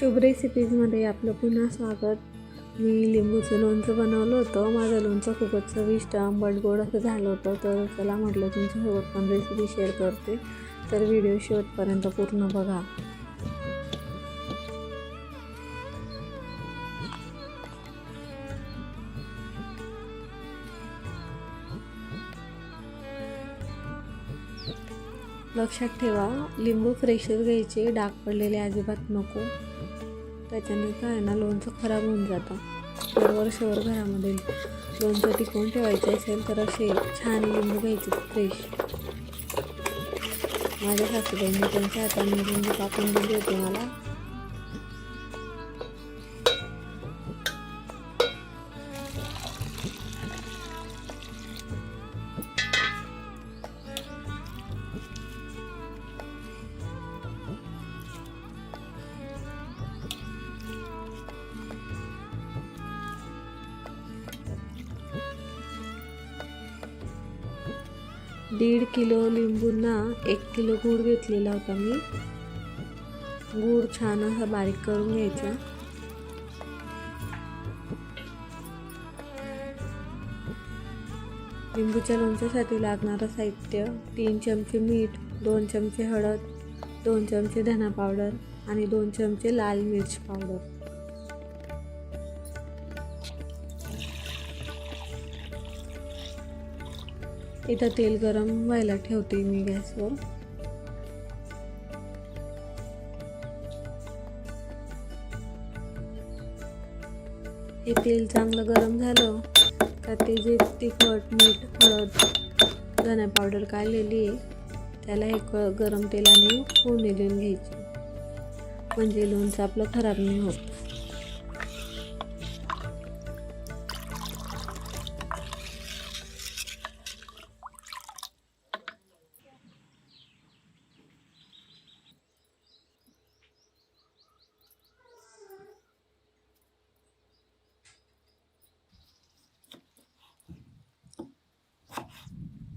शुभ रेसिपीजमध्ये आपलं पुन्हा स्वागत. मी लिंबूचं लोणचं बनवलं होतं. माझं लोणचं खूपच चविष्ट आंबट गोड असं झालं होतं. तर चला म्हटलं तुमच्यासोबत पण रेसिपी शेअर करते. तर व्हिडिओ शेवटपर्यंत पूर्ण बघा. लक्षात ठेवा लिंबू फ्रेशच घ्यायचे. डाग पडलेले अजिबात नको. त्याच्याने काय आहे ना लोणचं खराब होऊन जातं. तर वर्षभर घरामध्ये लोणचं टिकवून ठेवायचं असेल तर असे छान लिंबू घ्यायचे फ्रेश माझ्या सासूबाईंनी त्यांच्या हाताने लिंबू कापून दिली होती मला. दीड किलो लिंबूंना एक किलो गूळ घेतलेला होता मी. गूळ छान असा बारीक करून घ्यायचा. लिंबूच्या लोणच्यासाठी लागणारं साहित्य तीन चमचे मीठ दोन चमचे हळद दोन चमचे धना पावडर आणि दोन चमचे लाल मिरची पावडर. इथं तेल गरम व्हायला ठेवते मी गॅसवर. हे तेल चांगलं गरम झालं का ते जे तिखट मीठ हळद धना पावडर काढलेली आहे त्याला हे गरम तेलाने फोडणी देऊन घ्यायची. म्हणजे लोणचं आपलं खराब नाही होत.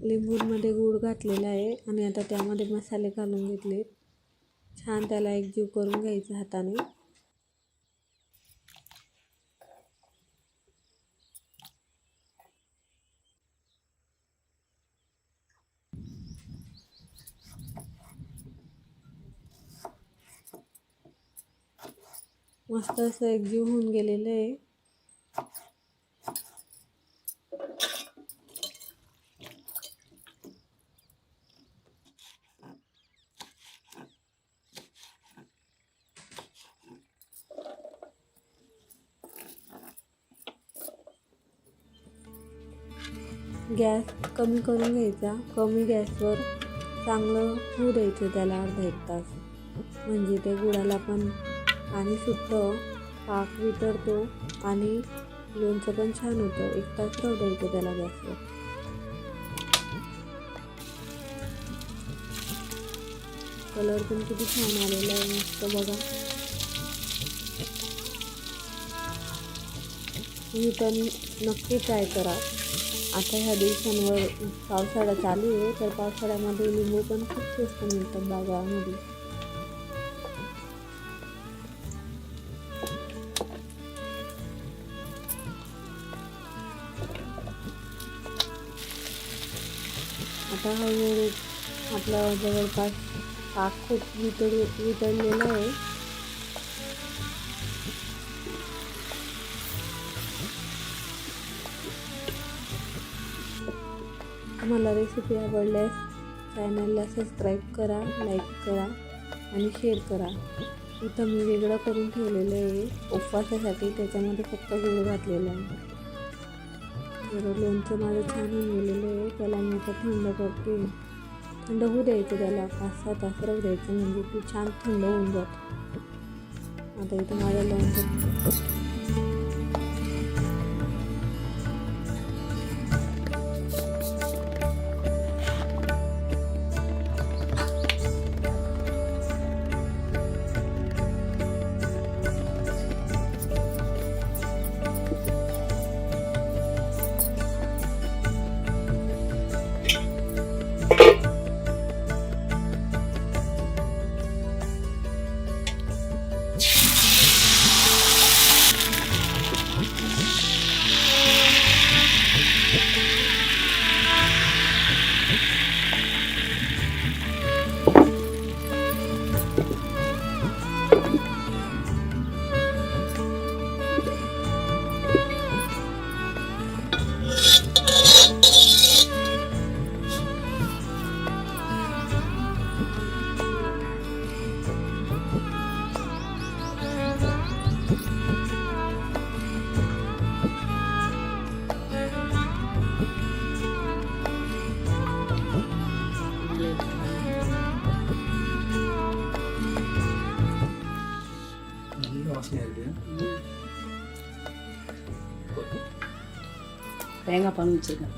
लिंबूमध्ये गूळ घातलेला आहे आणि आता त्यामध्ये मसाले घालून घेतले. छान त्याला एकजीव करून घ्यायचं हाताने. मस्त असं एकजीव होऊन गेलेलं आहे. गॅस कमी करून घ्यायचा. कमी गॅसवर चांगलं होऊ द्यायचं त्याला अर्धा एक तास. म्हणजे ते गुळाला पण पाणी सुटतं पाक वितरतो आणि लोणचं पण छान होतं. एक तास राहू द्यायचं त्याला गॅसवर. कलर पण किती छान आलेला आहे. मस्त बघा. तुम्ही पण नक्की ट्राय करा. आता ह्या दिवसांवर पावसाळा चालू आहे तर पावसाळ्यामध्ये लिंबू पण खूप स्वस्त मिळतात बाजारामध्ये. आता हळूहळू आपला जवळपास पाक खूप वितळ वितळलेला आहे. तुम्हाला रेसिपी आवडल्यास चॅनलला सबस्क्राईब करा लाईक करा आणि शेअर करा. इथं मी वेगळं करून ठेवलेलं आहे. उपवासासाठी त्याच्यामध्ये फक्त गुळ घातलेला आहे. बरं लोणचं माझं छान होऊन गेलेलं आहे. त्याला मी आता थंड करते. थंड होऊ द्यायचं त्याला. पाच सहा तास राहू द्यायचं म्हणजे ती छान थंड होऊन जात. आता इथं माझं लोणचं தேங்காய் பால் வச்சுருக்கேன்.